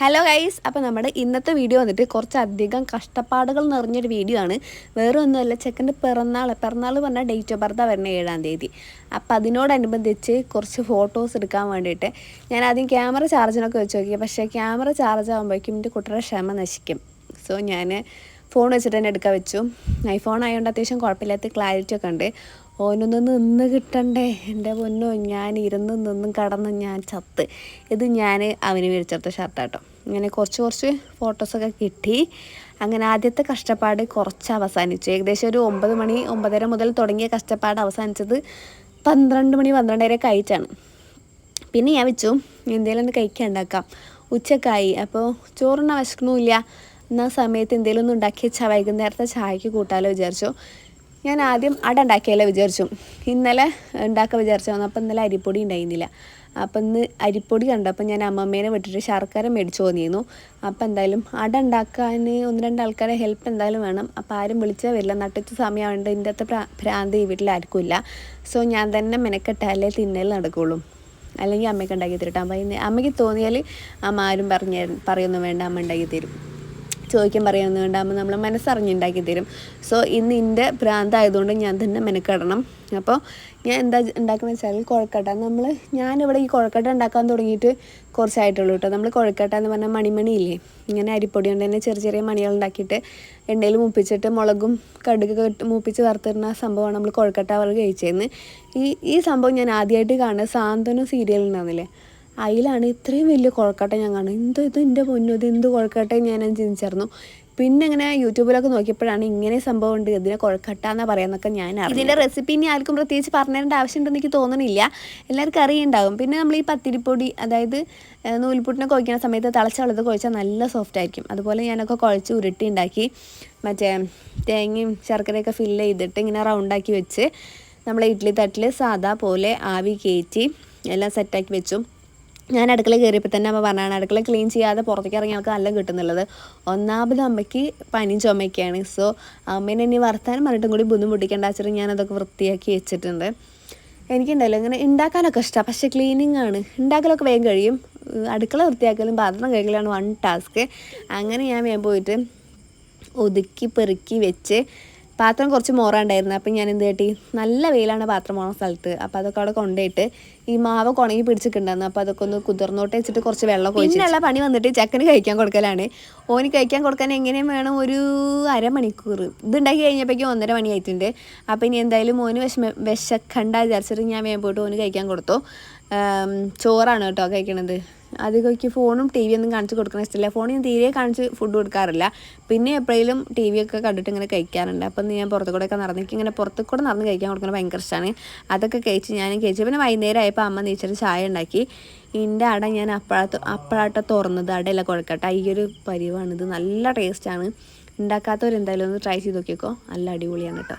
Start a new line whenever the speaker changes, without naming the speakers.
Hello guys അപ്പോൾ നമ്മുടെ ഇന്നത്തെ വീഡിയോ വന്നിട്ട് കുറച്ചധികം കഷ്ടപ്പാടുകൾ നിറഞ്ഞൊരു വീഡിയോ ആണ്. വേറെ ഒന്നുമല്ല ചെക്കന്റെ പിറന്നാൾ പിറന്നാൾ പറഞ്ഞാൽ ഡേറ്റ് ഓഫ് ബർത്ത് വരുന്ന ഏഴാം തീയതി. അപ്പോൾ അതിനോടനുബന്ധിച്ച് കുറച്ച് ഫോട്ടോസ് എടുക്കാൻ വേണ്ടിയിട്ട് ഞാൻ ആദ്യം ക്യാമറ ചാർജിനൊക്കെ വെച്ച് നോക്കി. പക്ഷേ ക്യാമറ ചാർജ് ആകുമ്പോഴേക്കും എന്റെ കുട്ടിയുടെ ക്ഷമ നശിക്കും. സോ ഞാൻ ഫോൺ വെച്ചിട്ട് തന്നെ എടുക്കാൻ വെച്ചു. ഐഫോൺ ആയതുകൊണ്ട് അത്യാവശ്യം കുഴപ്പമില്ലാത്ത ക്ലാരിറ്റി ഒക്കെ ഉണ്ട്. ഓനൊന്ന് നിന്ന് കിട്ടണ്ടേ? എന്റെ പൊന്നോ ഞാൻ ഇരുന്ന് നിന്നും കടന്ന് ഞാൻ ചത്ത്. ഇത് ഞാൻ അവന് മേടിച്ചെടുത്ത ഷർട്ടാട്ടോ ഇങ്ങനെ കുറച്ച് കുറച്ച് ഫോട്ടോസൊക്കെ കിട്ടി. അങ്ങനെ ആദ്യത്തെ കഷ്ടപ്പാട് കുറച്ച് അവസാനിച്ചു. ഏകദേശം ഒരു ഒമ്പത് മണി ഒമ്പതര മുതൽ തുടങ്ങിയ കഷ്ടപ്പാട് അവസാനിച്ചത് പന്ത്രണ്ട് മണി പന്ത്രണ്ടര കഴിച്ചാണ് പിന്നെ ഞാൻ വെച്ചു എന്തെങ്കിലും ഒന്ന് കഴിക്കാൻ ഉണ്ടാക്കാം. ഉച്ചക്കായി. അപ്പോൾ ചോറുണ്ണ വിശക്കണമില്ല എന്ന സമയത്ത് എന്തെങ്കിലും ഒന്ന് ഉണ്ടാക്കി വെച്ചാൽ വൈകുന്നേരത്തെ ചായക്ക് കൂട്ടാലോ വിചാരിച്ചു. ഞാൻ ആദ്യം അട ഉണ്ടാക്കിയാലോ വിചാരിച്ചു. ഇന്നലെ ഉണ്ടാക്കാൻ വിചാരിച്ചു. അപ്പോൾ ഇന്നലെ അരിപ്പൊടി ഉണ്ടായിരുന്നില്ല. അപ്പം ഇന്ന് അരിപ്പൊടി കണ്ടപ്പോൾ ഞാൻ അമ്മമ്മേനെ വിട്ടിട്ട് ശർക്കര മേടിച്ചു തോന്നിയിരുന്നു അപ്പോൾ എന്തായാലും അട ഉണ്ടാക്കാൻ ഒന്ന് രണ്ട് ആൾക്കാരെ ഹെൽപ്പ് എന്തായാലും വേണം. അപ്പോൾ ആരും വിളിച്ചാൽ വരില്ല. നട്ടിച്ച സമയമായതുകൊണ്ട് ഇതിന്റെ അത്ര ഭ്രാന്ത് ഈ വീട്ടിൽ ആർക്കും ഇല്ല. സോ ഞാൻ തന്നെ മെനക്കെട്ടാലേ തിന്നൽ നടക്കുള്ളൂ. അല്ലെങ്കിൽ അമ്മയ്ക്ക് ഉണ്ടാക്കി തരട്ടെ. അപ്പം അമ്മയ്ക്ക് തോന്നിയാൽ അമ്മ ആരും പറഞ്ഞ പറയൊന്നും വേണ്ട അമ്മ ഉണ്ടാക്കി തരും. ചോദിക്കാൻ പറയാമെന്ന് വേണ്ടാകുമ്പോൾ നമ്മൾ മനസ്സറിഞ്ഞുണ്ടാക്കി തരും. സോ ഇന്ന് എന്റെ ഭ്രാന്തായതുകൊണ്ട് ഞാൻ തന്നെ മെനക്കെടണം. അപ്പോൾ ഞാൻ എന്താ ഉണ്ടാക്കുന്നത് വെച്ചാൽ കുഴക്കട്ട. നമ്മൾ ഞാനിവിടെ ഈ കുഴക്കട്ട ഉണ്ടാക്കാൻ തുടങ്ങിയിട്ട് കുറച്ചായിട്ടുള്ളൂ കേട്ടോ നമ്മൾ കുഴക്കട്ട എന്ന് പറഞ്ഞാൽ മണിമണിയില്ലേ? ഇങ്ങനെ അരിപ്പൊടി കൊണ്ട് തന്നെ ചെറിയ ചെറിയ മണികൾ ഉണ്ടാക്കിയിട്ട് എണ്ണയിൽ മൂപ്പിച്ചിട്ട് മുളകും കടുകൊക്കെ ഇട്ട് മൂപ്പിച്ച് വറുത്തിരുന്ന സംഭവമാണ് നമ്മൾ കുഴക്കട്ട അവർ കഴിച്ചതെന്ന് ഈ ഈ സംഭവം ഞാൻ ആദ്യമായിട്ട് കാണുന്നത് സാന്ത്വനം സീരിയൽ ഉണ്ടാകുന്നില്ലേ അതിലാണ് ഇത്രയും വലിയ കുഴക്കട്ട ഞാൻ കാണുന്നത്. എന്തോ ഇത് എന്റെ പൊന്നു ഇത് എന്ത് കുഴക്കട്ട ഞാൻ ചിന്തിച്ചായിരുന്നു. പിന്നെ ഇങ്ങനെ യൂട്യൂബിലൊക്കെ നോക്കിയപ്പോഴാണ് ഇങ്ങനെ സംഭവം ഉണ്ട് ഇതിനെ കുഴക്കട്ട എന്നാ പറയാന്നൊക്കെ ഞാൻ ഇതിന്റെ റെസിപ്പി ഇനി ആർക്കും പ്രത്യേകിച്ച് പറഞ്ഞേണ്ട ആവശ്യമുണ്ടെന്ന് എനിക്ക് തോന്നണില്ല. എല്ലാവർക്കും അറിയുണ്ടാകും പിന്നെ നമ്മൾ ഈ പത്തിരിപ്പൊടി അതായത് നൂൽപുട്ടിനെ കുഴക്കുന്ന സമയത്ത് തിളച്ച വെള്ളത്തിൽ കുഴച്ചാൽ നല്ല സോഫ്റ്റ് ആയിരിക്കും. അതുപോലെ ഞാനൊക്കെ കുഴച്ച് ഉരുട്ടി ഉണ്ടാക്കി മറ്റേ തേങ്ങയും ശർക്കരയൊക്കെ ഫില്ല് ചെയ്തിട്ട് ഇങ്ങനെ റൗണ്ടാക്കി വെച്ച് നമ്മൾ ഇഡ്ഡലി തട്ടിൽ സാധാ പോലെ ആവി കയറ്റി എല്ലാം സെറ്റാക്കി വെച്ചു. ഞാൻ അടുക്കള കയറിയപ്പോൾ തന്നെ അമ്മ പറഞ്ഞാണ് അടുക്കള ക്ലീൻ ചെയ്യാതെ പുറത്തേക്ക് ഇറങ്ങി നമുക്ക് നല്ല കിട്ടുന്നുള്ളത്. ഒന്നാമത് അമ്മയ്ക്ക് പനി ചുമയ്ക്കാണ് സോ അമ്മേനെ ഇനി വർത്താനം പറഞ്ഞിട്ടും കൂടി ബുദ്ധിമുട്ടിക്കേണ്ട വെച്ചിട്ട് ഞാനതൊക്കെ വൃത്തിയാക്കി വെച്ചിട്ടുണ്ട്. എനിക്കുണ്ടല്ലോ ഇങ്ങനെ ഉണ്ടാക്കാനൊക്കെ ഇഷ്ടമാണ് പക്ഷേ ക്ലീനിങ് ആണ്. ഉണ്ടാക്കലൊക്കെ വേഗം കഴിയും. അടുക്കള വൃത്തിയാക്കലും പാത്രം കഴിക്കലാണ് വൺ ടാസ്ക് അങ്ങനെ ഞാൻ വേഗം പോയിട്ട് ഒതുക്കി പെറുക്കി വെച്ച് പാത്രം കുറച്ച് മോറാണ്ടായിരുന്നു. അപ്പം ഞാൻ എന്ത് കേട്ടി? നല്ല വെയിലാണ് പാത്രം പോണ സ്ഥലത്ത്. അപ്പം അതൊക്കെ അവിടെ കൊണ്ടുപോയിട്ട് ഈ മാവ് കുണങ്ങി പിടിച്ചിട്ടുണ്ടായിരുന്നു. അപ്പോൾ അതൊക്കെ ഒന്ന് കുതിർന്നോട്ട് വെച്ചിട്ട് കുറച്ച് വെള്ളം പിന്നെയുള്ള പണി വന്നിട്ട് ചക്കന് കഴിക്കാൻ കൊടുക്കലാണ്. ഓന് കഴിക്കാൻ കൊടുക്കാൻ എങ്ങനെയും വേണം ഒരു അരമണിക്കൂർ ഇതുണ്ടാക്കി കഴിഞ്ഞപ്പോഴേക്കും ഒന്നര മണി ആയിട്ടുണ്ട് അപ്പോൾ ഇനി എന്തായാലും മോന് വിഷമ വിശക്കണ്ട വിചാരിച്ചിട്ട് ഞാൻ വേഗം പോയിട്ട് ഓന് കഴിക്കാൻ കൊടുത്തു. ചോറാണ് കേട്ടോ കഴിക്കണത്? അധികം ഫോണും ടി വി ഒന്നും കാണിച്ച് കൊടുക്കണ ഇഷ്ടമില്ല ഫോണിൽ ഞാൻ തീരെ കാണിച്ച് ഫുഡ് കൊടുക്കാറില്ല. പിന്നെ എപ്പോഴേലും ടി വി ഒക്കെ കണ്ടിട്ട് ഇങ്ങനെ കഴിക്കാറുണ്ട്. അപ്പം ഞാൻ പുറത്തു കൂടെ ഒക്കെ നടന്ന് ഇങ്ങനെ പുറത്തു കൂടെ നടന്ന് കഴിക്കാൻ കൊടുക്കുന്നത് ഭയങ്കര ഇഷ്ടമാണ് അതൊക്കെ കഴിച്ച് ഞാൻ കഴിച്ചു. പിന്നെ വൈകുന്നേരം ആയപ്പോൾ അമ്മ നീച്ചൊരു ചായ ഉണ്ടാക്കി. ഇതിന്റെ അട ഞാൻ അപ്പഴാത്ത അപ്പഴാട്ട തുറന്നത്. അടയില്ല കുഴക്കട്ട. ഈ ഒരു പരിവാണിത് നല്ല ടേസ്റ്റാണ് ഉണ്ടാക്കാത്തവരെന്തായാലും ഒന്ന് ട്രൈ ചെയ്ത് നോക്കിക്കോ. നല്ല അടിപൊളിയാണ് കേട്ടോ